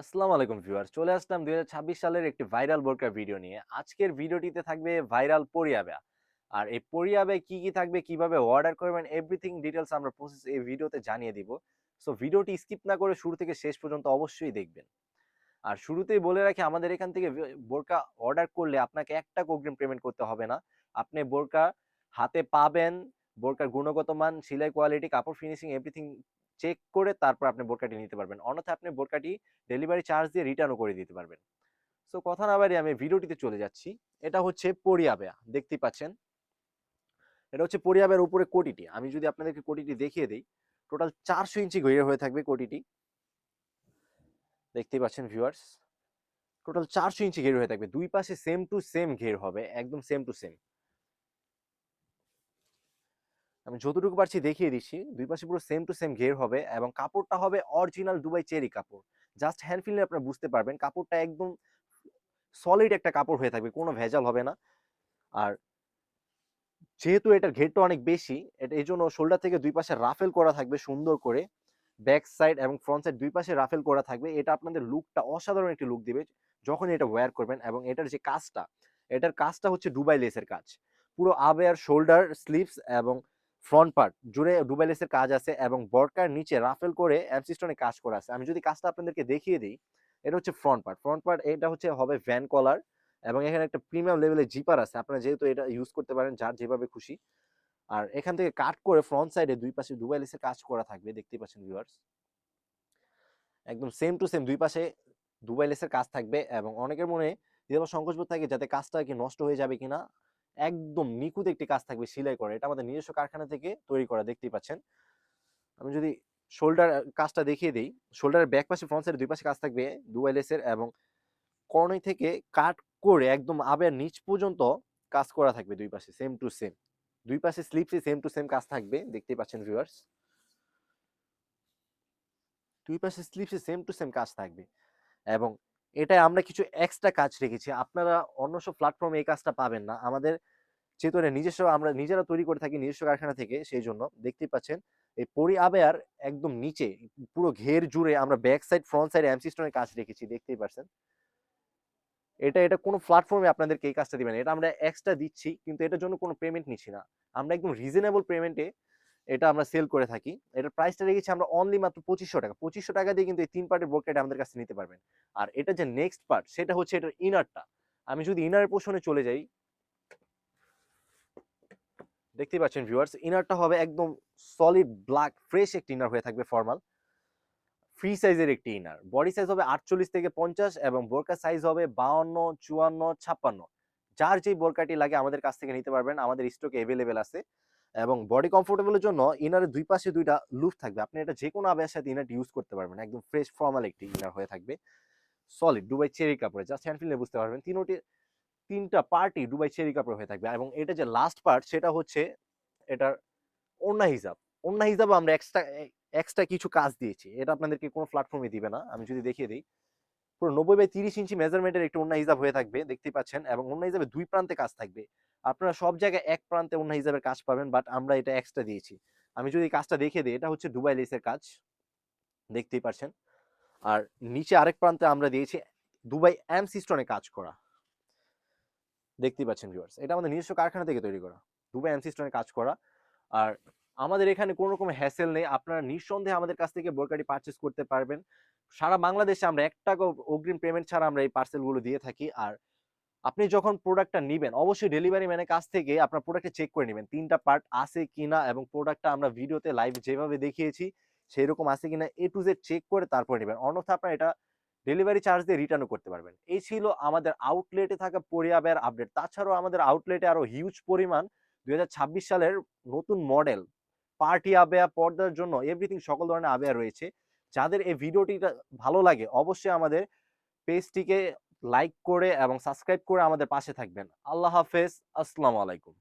আসসালামু আলাইকুম ভিউয়ার চলে আসলাম দু হাজার ছাব্বিশ সালের একটি ভাইরাল বোরকা ভিডিও নিয়ে। আজকের ভিডিওটিতে থাকবে ভাইরাল পরিয়াবে। আর এই পরিয়াবে কি কি থাকবে, কীভাবে অর্ডার করবেন এভরিথিং ডিটেলস আমরা প্রসেস এই ভিডিওতে জানিয়ে দিব। সো ভিডিওটি স্কিপ না করে শুরু থেকে শেষ পর্যন্ত অবশ্যই দেখবেন। আর শুরুতেই বলে রাখি, আমাদের এখান থেকে বোরকা অর্ডার করলে আপনাকে একটা অগ্রিম পেমেন্ট করতে হবে না। আপনি বোরকা হাতে পাবেন, বোরকার গুণগত মান, সিলাই কোয়ালিটি কাপড় ফিনিশিং এভরিথিং চেক করে তারপর আপনি বোরকাটি নিতে পারবেন। অন্যথায় আপনি বোরকাটি ডেলিভারি চার্জ দিয়ে রিটার্নও করে দিতে পারবেন। সো কথা না বাড়িয়ে আমি ভিডিওটিতে চলে যাচ্ছি। এটা হচ্ছে পরিয়াবেয়া। দেখতেই পাচ্ছেন? এটা হচ্ছে পরিয়াবের উপরে কোটিটি। আমি যদি আপনাদেরকে কোটিটি দেখিয়ে দিই টোটাল চারশো ইঞ্চি ঘের হয়ে থাকবে কোটিটি। দেখতেই পাচ্ছেন ভিউয়ার্স টোটাল চারশো ইঞ্চি ঘের হয়ে থাকবে। দুই পাশে সেম টু সেম ঘের হবে। একদম সেম টু সেম আমি যতটুকু পারছি দেখিয়ে দিচ্ছি। দুই পাশে পুরো সেম টু সেম ঘের হবে এবং কাপড়টা হবে অরিজিনাল দুবাই চেরি কাপড়। জাস্ট হ্যান্ড ফিলে আপনারা বুঝতে পারবেন, কাপড়টা একদম সলিড একটা কাপড় হয়ে থাকবে, কোনো ভেজাল হবে না। আর যেহেতু এটার ঘেরটা অনেক বেশি, এটা, এই জন্য শোল্ডার থেকে দুই পাশে রাফেল করা থাকবে সুন্দর করে। ব্যাক সাইড এবং ফ্রন্ট সাইড দুই পাশে রাফেল করা থাকবে। এটা আপনাদের লুকটা অসাধারণ একটি লুক দিবে যখন এটা ওয়্যার করবেন এবং এটার যে কাজটা, এটার কাজটা হচ্ছে ডুবাই লেসের কাজ। পুরো আবেয়ার শোল্ডার স্লিভস এবং ফ্রন্ট পার্ট জুড়ে দুবাই লেসের কাজ আছে এবং বরকার নিচে রাফেল করে অ্যামসিস্টনে কাজ করা আছে। আমি যদি কাজটা আপনাদেরকে দেখিয়ে দিই, এটা হচ্ছে ফ্রন্ট পার্ট ফ্রন্ট পার্ট এটা হচ্ছে হবে ভ্যান কলার এবং এখানে একটা প্রিমিয়াম লেভেলের জিপার আছে। আপনারা যেহেতু এটা ইউজ করতে পারেন, যার যেভাবে খুশি। আর এখান থেকে কাট করে ফ্রন্ট সাইডে দুই পাশে দুবাই লেসের কাজ করা থাকবে, দেখতেই পাচ্ছেন ভিউয়ার্স একদম সেম টু সেম দুই পাশে দুবাই লেসের কাজ থাকবে এবং অনেকের মনে যেভাবে সংকোচবোধ থাকে যাতে কাজটা কি নষ্ট হয়ে যাবে কিনা। একদম নিখুঁত একটি কাজ থাকবে সেলাই করা। এটা আমাদের নিজস্ব কারখানা থেকে তৈরি করা, দেখতেই পাচ্ছেন। আমি যদি শোল্ডার কাজটা দেখিয়ে দিই, শোল্ডারের ব্যাক পাশে ফ্রন্ট সাইডে দুই পাশে কাজ থাকবে দুবাই লেসের এবং কর্নই থেকে কাট করে একদম আবের নিচ পর্যন্ত কাজ করা থাকবে দুই পাশে সেম টু সেম দুই পাশে স্লিপসে সেম টু সেম কাজ থাকবে, দেখতেই পাচ্ছেন ভিউয়ার্স দুই পাশে স্লিপসে সেম টু সেম কাজ থাকবে। এবং এটাই আমরা কিছু এক্সট্রা কাজ রেখেছি। আপনারা অন্য সব প্ল্যাটফর্মে এই কাজটা পাবেন না। আমাদের এটা নিজস্ব আমরা নিজেরা তৈরি করে থাকি নিজস্ব কারখানা থেকে সেই জন্য। দেখতেই পাচ্ছেন, এই পরি আবেয়ার একদম নিচে, পুরো ঘের জুড়ে আমরা ব্যাক সাইড ফ্রন্ট সাইড এমসিস্টনের কাজ রেখেছি, দেখতেই পাচ্ছেন এটা এটা কোনো প্ল্যাটফর্মে আপনাদেরকে এই কাজটা দিবেন এটা আমরা এক্সট্রা দিচ্ছি, কিন্তু এটার জন্য কোনো পেমেন্ট নিচ্ছি না। আমরা একদম রিজনেবল পেমেন্টে এটা আমরা সেল করে থাকি। এটার প্রাইসটা রেখেছি আমরা অনলি মাত্র পঁচিশশো টাকা। পঁচিশশো টাকা দিয়ে কিন্তু এই তিন পার্টের বোরকাটা আমাদের কাছে নিতে পারবেন। আর এটা যে নেক্সট পার্ট সেটা হচ্ছে এটার ইনারটা আমি যদি ইনার পোর্শনে চলে যাই, দেখতেই পাচ্ছেন ভিউয়ার্স ইনারটা হবে একদম সলিড ব্ল্যাক ফ্রেশ একটি ইনার হয়ে থাকবে ফর্মাল ফ্রি সাইজের একটি ইনার বডি সাইজ হবে আটচল্লিশ থেকে পঞ্চাশ এবং বোরকা সাইজ হবে বাউন্ন, চুয়ান্ন, ছাপ্পান্ন। যার যেই বোরকাটি লাগে আমাদের কাছ থেকে নিতে পারবেন। আমাদের স্টকে অ্যাভেলেবেল আছে। এবং বডি কমফোর্টেবলের জন্য ইনারের দুই পাশে দুইটা লুপ থাকবে। আপনি এটা যে কোনো আবের সাথে ইনারটি ইউজ করতে পারবেন। একদম ফ্রেশ ফর্মাল একটি ইনার হয়ে থাকবে। সলিড দুবাই চেরি কাপড়ে জাস্ট হ্যান্ড ফিলে বুঝতে পারবেন। তিনোটি, তিনটা পার্টি দুবাই চেরি কাপড় হয়ে থাকবে। এবং এটা যে লাস্ট পার্ট সেটা হচ্ছে এটার ওন্না হিসাব ওন্না হিসাবে আমরা এক্সট্রা এক্সট্রা কিছু কাজ দিয়েছি। এটা আপনাদেরকে কোনো প্ল্যাটফর্মে দিবে না। আমি যদি দেখিয়ে দিই। পুরো নব্বই বাই তিরিশ ইঞ্চি মেজারমেন্টের একটি ওন্না হিসাব হয়ে থাকবে, দেখতেই পাচ্ছেন, এবং ওন্না হিসাবে দুই প্রান্তে কাজ থাকবে। আপনারা সব জায়গায় এক প্রান্তে ওন্না হিসাবের কাজ পাবেন বাট আমরা এটা এক্সট্রা দিয়েছি। আমি যদি কাজটা দেখিয়ে দিই, এটা হচ্ছে দুবাই লেসের কাজ, দেখতেই পাচ্ছেন। আর নিচে আরেক প্রান্তে আমরা দিয়েছি দুবাই এম সিস্টনে কাজ করা। দেখতেই পাচ্ছেন ভিউয়ার্স এটা আমাদের নিজস্ব কারখানা থেকে তৈরি করা। দুবাই এম সিস্টনে কাজ করা। আর আমাদের এখানে কোনো রকম হ্যাসেল নেই, আপনারা নিঃসন্দেহে আমাদের কাছ থেকে বোরকাটি পারচেস করতে পারবেন। সারা বাংলাদেশে আমরা এক টাকা অগ্রিম পেমেন্ট ছাড়া আমরা এই পার্সেলগুলো দিয়ে থাকি। আর আপনি যখন প্রোডাক্টটা নেবেন, অবশ্যই ডেলিভারি ম্যানের কাছ থেকে আপনার প্রোডাক্টটা চেক করে নেবেন, তিনটা পার্ট আছে কিনা এবং প্রোডাক্টটা আমরা ভিডিওতে লাইভ যেভাবে দেখিয়েছি সেই রকম আছে কিনা এ টু জেড চেক করে তারপর নেবেন। অন্যথা আপনার এটা ডেলিভারি চার্জ দিয়ে রিটার্নও করতে পারবেন। এই ছিল আমাদের আউটলেটে থাকা পরিয়াবের আপডেট তাছাড়াও আমাদের আউটলেটে আরও হিউজ পরিমাণ দু হাজার ছাব্বিশ সালের নতুন মডেল পার্টি আবেয়া, পর্দার জন্য এভরিথিং সকল ধরনের আবেয়া রয়েছে। যাদের এই ভিডিওটি ভালো লাগে, অবশ্যই আমাদের পেজটিকে লাইক করে এবং সাবস্ক্রাইব করে আমাদের পাশে থাকবেন। আল্লাহ হাফেজ, আসসালামু আলাইকুম।